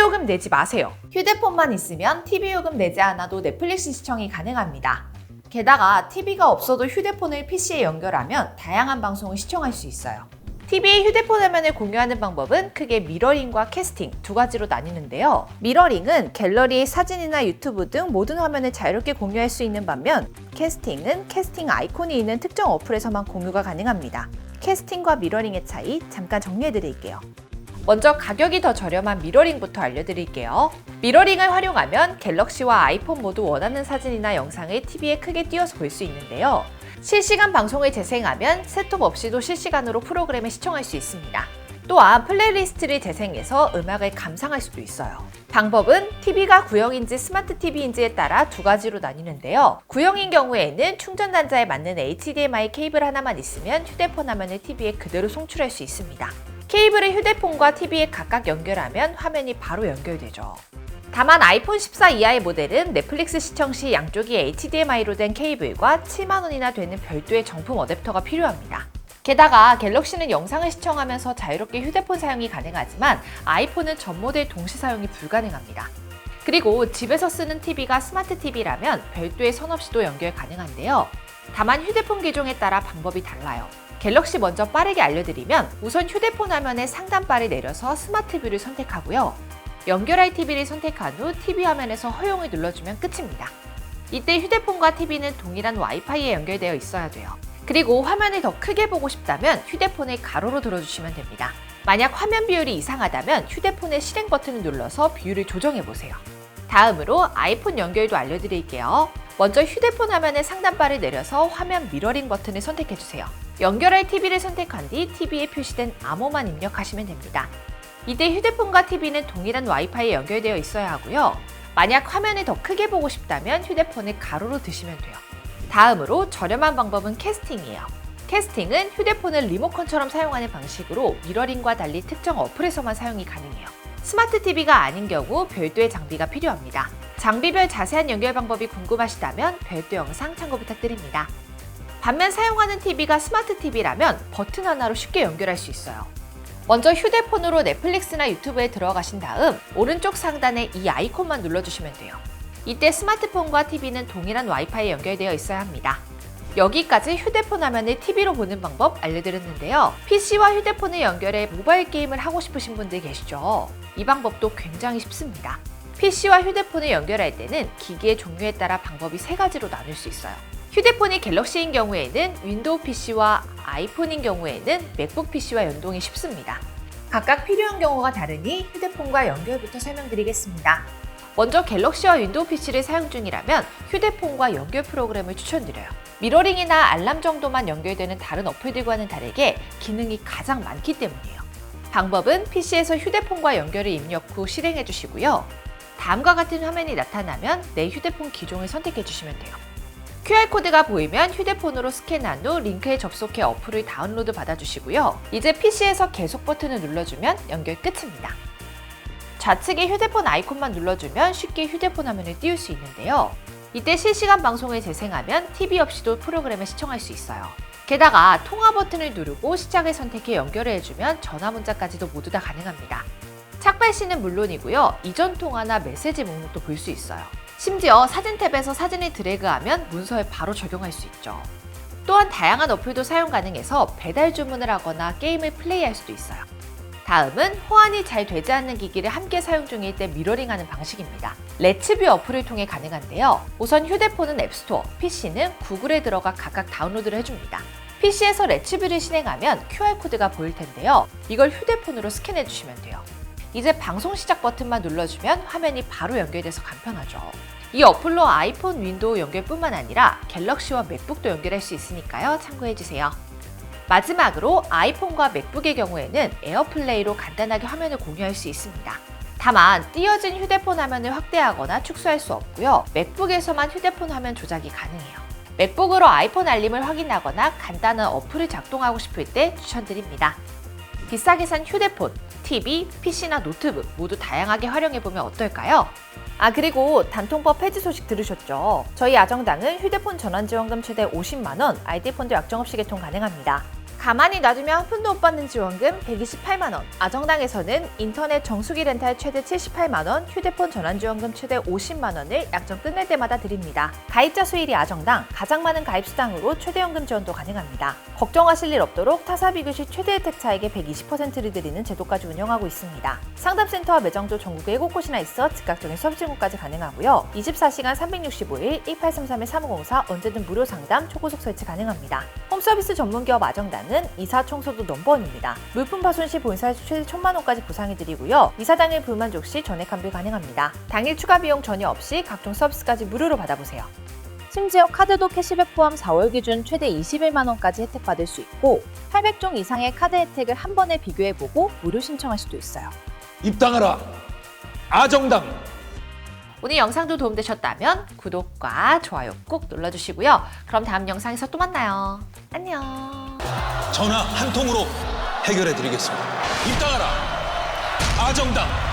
요금 내지 마세요. 휴대폰만 있으면 TV 요금 내지 않아도 넷플릭스 시청이 가능합니다. 게다가 TV가 없어도 휴대폰을 PC에 연결하면 다양한 방송을 시청할 수 있어요. TV에 휴대폰 화면을 공유하는 방법은 크게 미러링과 캐스팅 두 가지로 나뉘는데요. 미러링은 갤러리의 사진이나 유튜브 등 모든 화면을 자유롭게 공유할 수 있는 반면 캐스팅은 캐스팅 아이콘이 있는 특정 어플에서만 공유가 가능합니다. 캐스팅과 미러링의 차이 잠깐 정리해 드릴게요. 먼저 가격이 더 저렴한 미러링부터 알려드릴게요. 미러링을 활용하면 갤럭시와 아이폰 모두 원하는 사진이나 영상을 TV에 크게 띄워서 볼 수 있는데요. 실시간 방송을 재생하면 셋톱 없이도 실시간으로 프로그램을 시청할 수 있습니다. 또한 플레이리스트를 재생해서 음악을 감상할 수도 있어요. 방법은 TV가 구형인지 스마트 TV인지에 따라 두 가지로 나뉘는데요. 구형인 경우에는 충전 단자에 맞는 HDMI 케이블 하나만 있으면 휴대폰 화면을 TV에 그대로 송출할 수 있습니다. 케이블을 휴대폰과 TV에 각각 연결하면 화면이 바로 연결되죠. 다만 아이폰 14 이하의 모델은 넷플릭스 시청 시 양쪽이 HDMI로 된 케이블과 7만 원이나 되는 별도의 정품 어댑터가 필요합니다. 게다가 갤럭시는 영상을 시청하면서 자유롭게 휴대폰 사용이 가능하지만 아이폰은 전 모델 동시 사용이 불가능합니다. 그리고 집에서 쓰는 TV가 스마트 TV라면 별도의 선 없이도 연결 가능한데요. 다만 휴대폰 기종에 따라 방법이 달라요. 갤럭시 먼저 빠르게 알려드리면 우선 휴대폰 화면에 상단바를 내려서 스마트 뷰를 선택하고요. 연결할 TV를 선택한 후 TV 화면에서 허용을 눌러주면 끝입니다. 이때 휴대폰과 TV는 동일한 와이파이에 연결되어 있어야 돼요. 그리고 화면을 더 크게 보고 싶다면 휴대폰을 가로로 들어주시면 됩니다. 만약 화면 비율이 이상하다면 휴대폰의 실행 버튼을 눌러서 비율을 조정해 보세요. 다음으로 아이폰 연결도 알려드릴게요. 먼저 휴대폰 화면의 상단바를 내려서 화면 미러링 버튼을 선택해 주세요. 연결할 TV를 선택한 뒤 TV에 표시된 암호만 입력하시면 됩니다. 이때 휴대폰과 TV는 동일한 와이파이에 연결되어 있어야 하고요. 만약 화면을 더 크게 보고 싶다면 휴대폰을 가로로 드시면 돼요. 다음으로 저렴한 방법은 캐스팅이에요. 캐스팅은 휴대폰을 리모컨처럼 사용하는 방식으로 미러링과 달리 특정 어플에서만 사용이 가능해요. 스마트 TV가 아닌 경우 별도의 장비가 필요합니다. 장비별 자세한 연결 방법이 궁금하시다면 별도 영상 참고 부탁드립니다. 반면 사용하는 TV가 스마트 TV라면 버튼 하나로 쉽게 연결할 수 있어요. 먼저 휴대폰으로 넷플릭스나 유튜브에 들어가신 다음 오른쪽 상단에 이 아이콘만 눌러주시면 돼요. 이때 스마트폰과 TV는 동일한 와이파이에 연결되어 있어야 합니다. 여기까지 휴대폰 화면을 TV로 보는 방법 알려드렸는데요. PC와 휴대폰을 연결해 모바일 게임을 하고 싶으신 분들 계시죠? 이 방법도 굉장히 쉽습니다. PC와 휴대폰을 연결할 때는 기기의 종류에 따라 방법이 세 가지로 나눌 수 있어요. 휴대폰이 갤럭시인 경우에는 윈도우 PC와 아이폰인 경우에는 맥북 PC와 연동이 쉽습니다. 각각 필요한 경우가 다르니 휴대폰과 연결부터 설명드리겠습니다. 먼저 갤럭시와 윈도우 PC를 사용 중이라면 휴대폰과 연결 프로그램을 추천드려요. 미러링이나 알람 정도만 연결되는 다른 어플들과는 다르게 기능이 가장 많기 때문이에요. 방법은 PC에서 휴대폰과 연결을 입력 후 실행해 주시고요. 다음과 같은 화면이 나타나면 내 휴대폰 기종을 선택해 주시면 돼요. QR코드가 보이면 휴대폰으로 스캔한 후 링크에 접속해 어플을 다운로드 받아주시고요. 이제 PC에서 계속 버튼을 눌러주면 연결 끝입니다. 좌측에 휴대폰 아이콘만 눌러주면 쉽게 휴대폰 화면을 띄울 수 있는데요. 이때 실시간 방송을 재생하면 TV 없이도 프로그램을 시청할 수 있어요. 게다가 통화 버튼을 누르고 시작을 선택해 연결을 해주면 전화 문자까지도 모두 다 가능합니다. 착발 시는 물론이고요. 이전 통화나 메시지 목록도 볼 수 있어요. 심지어 사진 탭에서 사진을 드래그하면 문서에 바로 적용할 수 있죠. 또한 다양한 어플도 사용 가능해서 배달 주문을 하거나 게임을 플레이할 수도 있어요. 다음은 호환이 잘 되지 않는 기기를 함께 사용 중일 때 미러링하는 방식입니다. 레츠뷰 어플을 통해 가능한데요. 우선 휴대폰은 앱스토어, PC는 구글에 들어가 각각 다운로드를 해줍니다. PC에서 레츠뷰를 실행하면 QR코드가 보일 텐데요. 이걸 휴대폰으로 스캔해 주시면 돼요. 이제 방송 시작 버튼만 눌러주면 화면이 바로 연결돼서 간편하죠. 이 어플로 아이폰, 윈도우 연결뿐만 아니라 갤럭시와 맥북도 연결할 수 있으니까요. 참고해주세요. 마지막으로 아이폰과 맥북의 경우에는 에어플레이로 간단하게 화면을 공유할 수 있습니다. 다만 띄어진 휴대폰 화면을 확대하거나 축소할 수 없고요. 맥북에서만 휴대폰 화면 조작이 가능해요. 맥북으로 아이폰 알림을 확인하거나 간단한 어플을 작동하고 싶을 때 추천드립니다. 비싸게 산 휴대폰, TV, PC나 노트북 모두 다양하게 활용해보면 어떨까요? 아 그리고 단통법 폐지 소식 들으셨죠? 저희 아정당은 휴대폰 전환지원금 최대 50만원, 아이디 폰도 약정 없이 개통 가능합니다. 가만히 놔두면 한 푼도 못 받는 지원금 128만 원. 아정당에서는 인터넷 정수기 렌탈 최대 78만 원, 휴대폰 전환 지원금 최대 50만 원을 약정 끝낼 때마다 드립니다. 가입자 수일이 아정당 가장 많은 가입 수당으로 최대 연금 지원도 가능합니다. 걱정하실 일 없도록 타사 비교시 최대 혜택 차액의 120%를 드리는 제도까지 운영하고 있습니다. 상담센터와 매장도 전국에 7곳이나 있어 즉각적인 수업 질문까지 가능하고요. 24시간 365일 1833-3504 언제든 무료 상담, 초고속 설치 가능합니다. 홈서비스 전문 기업 아정 당은 이사 청소도 넘버원입니다. 물품 파손 시 본사에서 최대 1천만 원까지 보상해드리고요. 이사 당일 불만족 시 전액 환불 가능합니다. 당일 추가 비용 전혀 없이 각종 서비스까지 무료로 받아보세요. 심지어 카드도 캐시백 포함 4월 기준 최대 21만 원까지 혜택 받을 수 있고 800종 이상의 카드 혜택을 한 번에 비교해보고 무료 신청할 수도 있어요. 입당하라. 아정당. 오늘 영상도 도움되셨다면 구독과 좋아요 꾹 눌러주시고요. 그럼 다음 영상에서 또 만나요. 안녕. 전화 한 통으로 해결해 드리겠습니다. 입당하라. 아정당.